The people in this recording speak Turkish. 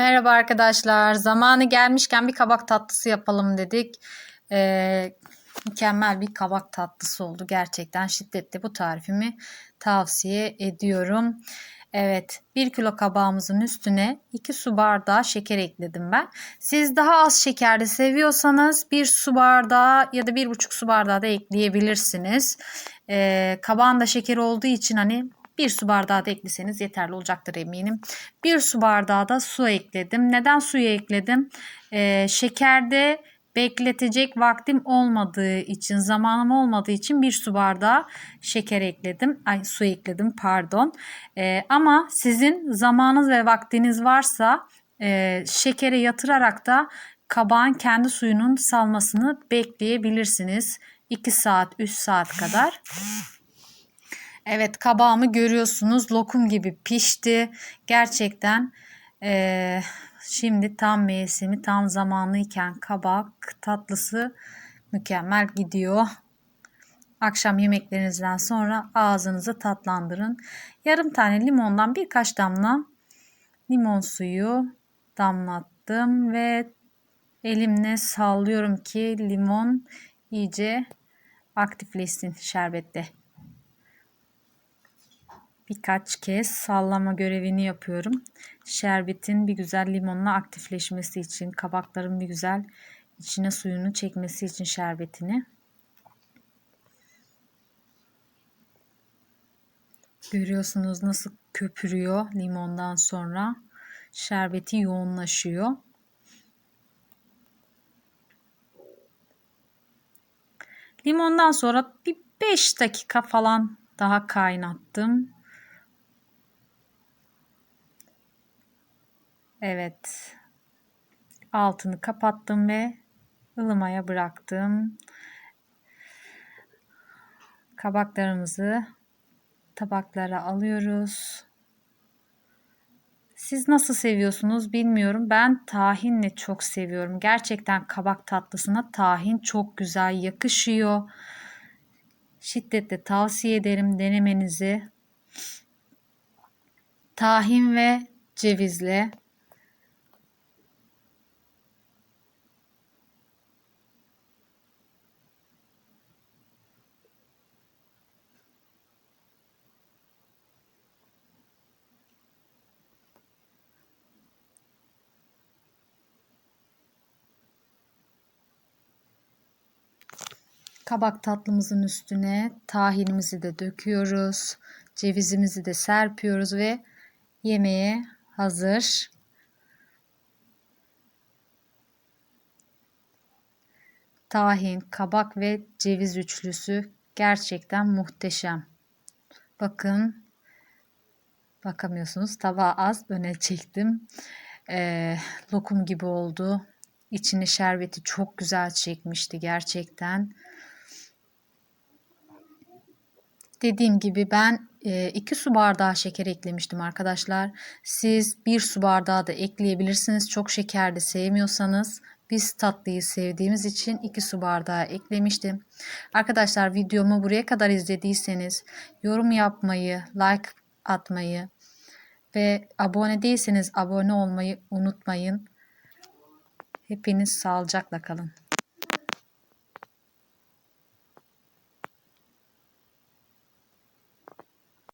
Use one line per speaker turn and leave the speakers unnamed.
Merhaba arkadaşlar. Zamanı gelmişken bir kabak tatlısı yapalım dedik. Ee, mükemmel bir kabak tatlısı oldu. Gerçekten şiddetle bu tarifimi tavsiye ediyorum. Evet, 1 kilo kabağımızın üstüne 2 su bardağı şeker ekledim ben. Siz daha az şekerli seviyorsanız 1 su bardağı ya da 1,5 su bardağı da ekleyebilirsiniz. Ee, kabağın da şekeri olduğu için hani bir su bardağı da ekleseniz yeterli olacaktır eminim. Bir su bardağı da su ekledim. Neden suyu ekledim? Ee, şekerde bekletecek vaktim olmadığı için, zamanım olmadığı için bir su bardağı şeker ekledim. Ay su ekledim pardon. Ee, ama sizin zamanınız ve vaktiniz varsa e, şekere yatırarak da kabağın kendi suyunun salmasını bekleyebilirsiniz. 2 saat 3 saat kadar. Evet kabağımı görüyorsunuz lokum gibi pişti. Gerçekten e, şimdi tam mevsimi tam zamanlıyken kabak tatlısı mükemmel gidiyor. Akşam yemeklerinizden sonra ağzınızı tatlandırın. Yarım tane limondan birkaç damla limon suyu damlattım ve elimle sallıyorum ki limon iyice aktifleşsin şerbette birkaç kez sallama görevini yapıyorum. Şerbetin bir güzel limonla aktifleşmesi için, kabakların bir güzel içine suyunu çekmesi için şerbetini. Görüyorsunuz nasıl köpürüyor limondan sonra. Şerbeti yoğunlaşıyor. Limondan sonra bir 5 dakika falan daha kaynattım. Evet. Altını kapattım ve ılımaya bıraktım. Kabaklarımızı tabaklara alıyoruz. Siz nasıl seviyorsunuz bilmiyorum. Ben tahinle çok seviyorum. Gerçekten kabak tatlısına tahin çok güzel yakışıyor. Şiddetle tavsiye ederim denemenizi. Tahin ve cevizle Kabak tatlımızın üstüne tahinimizi de döküyoruz. Cevizimizi de serpiyoruz ve yemeğe hazır. Tahin, kabak ve ceviz üçlüsü gerçekten muhteşem. Bakın bakamıyorsunuz. Tabağı az öne çektim. Ee, lokum gibi oldu. İçini şerbeti çok güzel çekmişti gerçekten. Dediğim gibi ben 2 su bardağı şeker eklemiştim arkadaşlar. Siz 1 su bardağı da ekleyebilirsiniz. Çok şekerli sevmiyorsanız biz tatlıyı sevdiğimiz için 2 su bardağı eklemiştim. Arkadaşlar videomu buraya kadar izlediyseniz yorum yapmayı, like atmayı ve abone değilseniz abone olmayı unutmayın. Hepiniz sağlıcakla kalın.